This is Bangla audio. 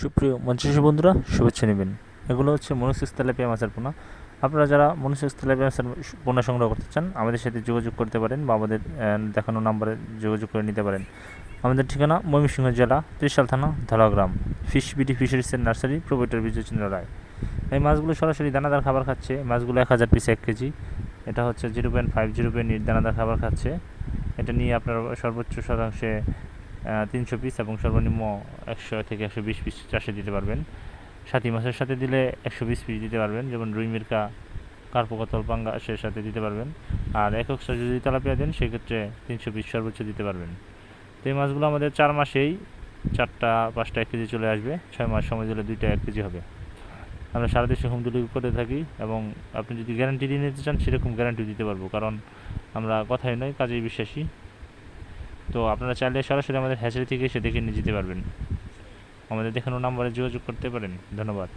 সুপ্রিয় মঞ্চের বন্ধুরা, শুভেচ্ছা নেবেন। এগুলো হচ্ছে মনুষ্য তেলাপিয়া মাছের পোনা। আপনারা যারা মনুষ্য তেলাপিয়া মাছের পোনা সংগ্রহ করতে চান, আমাদের সাথে যোগাযোগ করতে পারেন বা আমাদের দেখানো নাম্বারে যোগাযোগ করে নিতে পারেন। আমাদের ঠিকানা ময়মনসিংহ জেলা, ত্রিশাল থানা, ধলাগ্রাম, ফিশ বিডি ফিশারিসের নার্সারি, প্রোভাইডার বিজয়চন্দ্র রায়। এই মাছগুলো সরাসরি দানাদার খাবার খাচ্ছে। মাছগুলো এক হাজার পিস এক কেজি। এটা হচ্ছে zero point five, zero point দানাদার খাবার খাচ্ছে। এটা নিয়ে আপনার সর্বোচ্চ শতাংশে তিনশো পিস এবং সর্বনিম্ন একশো থেকে একশো বিশ পিস চাষে দিতে পারবেন। সাথী মাছের সাথে দিলে একশো বিশ পিস দিতে পারবেন, যেমন রুই মির্কা কার্পোকাতল পাঙ্গাসের সাথে দিতে পারবেন। আর একক যদি তেলাপিয়া দেন, সেক্ষেত্রে তিনশো পিস সর্বোচ্চ দিতে পারবেন। তো এই মাছগুলো আমাদের চার মাসেই চারটা, পাঁচটা এক কেজি চলে আসবে। ছয় মাস সময় দিলে দুইটা এক কেজি হবে। আমরা সারা দেশে হোম ডেলিভারি করে থাকি এবং আপনি যদি গ্যারান্টি দিয়ে নিতে চান, সেরকম গ্যারান্টি দিতে পারব। কারণ আমরা কথাই নয়, কাজেই বিশ্বাসী। তো আপনারা চাইলে সরাসরি আমাদের হ্যাচারি থেকে এসে দেখে নিয়ে যেতে পারবেন। আমাদের দেখানো নাম্বারে যোগাযোগ করতে পারেন। ধন্যবাদ।